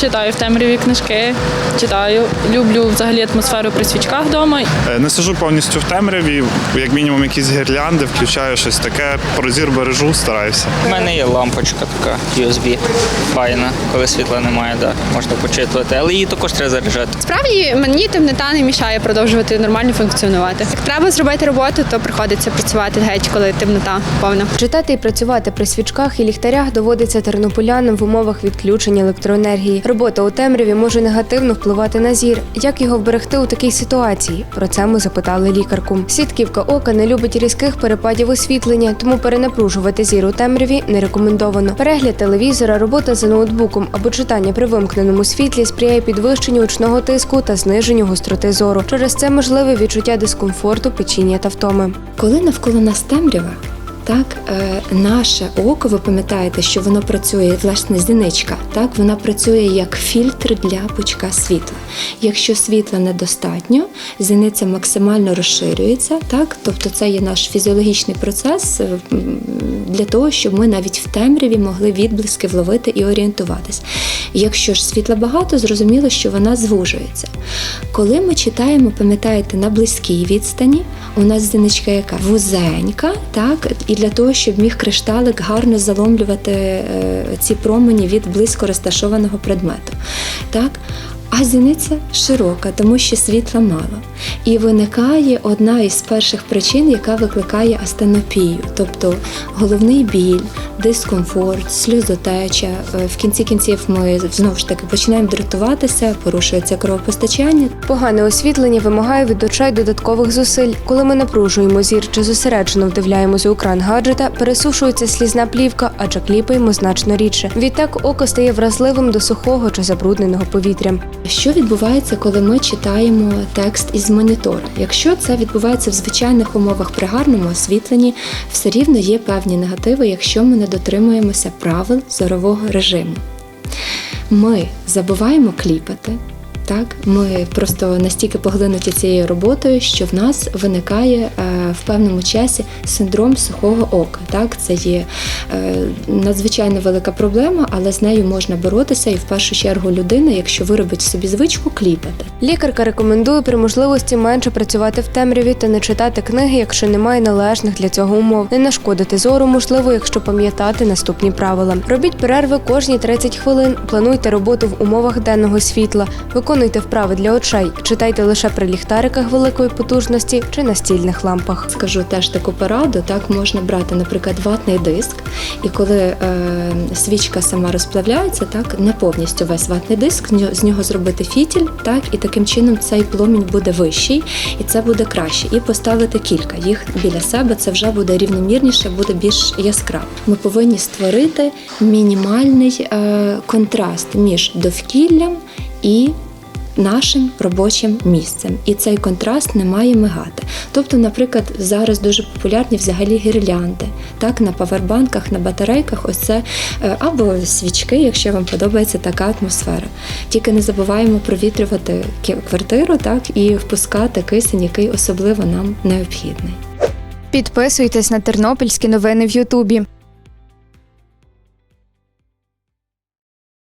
Читаю в темряві книжки, читаю. Люблю взагалі атмосферу при свічках вдома. Е, Не сижу повністю в темряві, як мінімум якісь гірлянди, включаю щось таке, прозір бережу, стараюся. У мене є лампочка така USB, файна, коли світла немає, да, можна почитувати, але її також треба заряджати. Справді мені темнота не мішає продовжувати нормально функціонувати. Як треба зробити роботу, то приходиться працювати геть, коли темнота повна. Читати і працювати при свічках і ліхтарях доводиться тернополянам в умовах відключення електроенергії. Робота у темряві може негативно впливати на зір. Як його вберегти у такій ситуації? Про це ми запитали лікарку. Сітківка ока не любить різких перепадів освітлення, тому перенапружувати зір у темряві не рекомендовано. Перегляд телевізора, робота за ноутбуком або читання при вимкненому світлі сприяє підвищенню очного тиску та зниженню гостроти зору. Через це можливе відчуття дискомфорту, печіння та втоми. Коли навколо нас темрява, так е, наше око, ви пам'ятаєте, що воно працює, власне, зіничка, так вона працює як фільтр для пучка світла. Якщо світла недостатньо, зіниця максимально розширюється, так тобто це є наш фізіологічний процес е, для того, щоб ми навіть в темряві могли відблиски вловити і орієнтуватись. Якщо ж світла багато, зрозуміло, що вона звужується. Коли ми читаємо, пам'ятаєте, на близькій відстані, у нас зіничка яка вузенька, так, і для того, щоб міг кришталик гарно заломлювати е, ці промені від близько розташованого предмету. Так? А зіниця широка, тому що світла мало. І виникає одна із перших причин, яка викликає астенопію, тобто головний біль, дискомфорт, сльозотеча. Е, В кінці кінців ми знову ж таки починаємо дратуватися, порушується кровопостачання. Погане освітлення вимагає від очей додаткових зусиль. Коли ми напружуємо зір чи зосереджено вдивляємося у кран гаджета, пересушується слізна плівка, адже кліпаємо значно рідше. Відтак око стає вразливим до сухого чи забрудненого повітря. Що відбувається, коли ми читаємо текст із монітора? Якщо це відбувається в звичайних умовах при гарному освітленні, все рівно є певні негативи, якщо ми не дотримуємося правил зорового режиму. Ми забуваємо кліпати. Так, ми просто настільки поглинуті цією роботою, що в нас виникає е, в певному часі синдром сухого ока. Так, це є е, надзвичайно велика проблема, але з нею можна боротися, і в першу чергу людина, якщо виробить собі звичку, кліпати. Лікарка рекомендує при можливості менше працювати в темряві та не читати книги, якщо немає належних для цього умов. Не нашкодити зору можливо, якщо пам'ятати наступні правила. Робіть перерви кожні 30 хвилин. Плануйте роботу в умовах денного світла. Виконуйте вправи для очей. Читайте лише при ліхтариках великої потужності чи настільних лампах. Скажу теж таку пораду. Так можна брати, наприклад, ватний диск, і коли е, свічка сама розплавляється, так не повністю весь ватний диск, з нього зробити фітіль, так і таким чином цей пломінь буде вищий, і це буде краще. І поставити кілька їх біля себе. Це вже буде рівномірніше, буде більш яскраво. Ми повинні створити мінімальний е, контраст між довкіллям і нашим робочим місцем, і цей контраст не має мигати. Тобто, наприклад, зараз дуже популярні взагалі гірлянди, так на павербанках, на батарейках, ось це е, або свічки, якщо вам подобається така атмосфера. Тільки не забуваємо провітрювати квартиру, так і впускати кисень, який особливо нам необхідний. Підписуйтесь на тернопільські новини в Ютубі.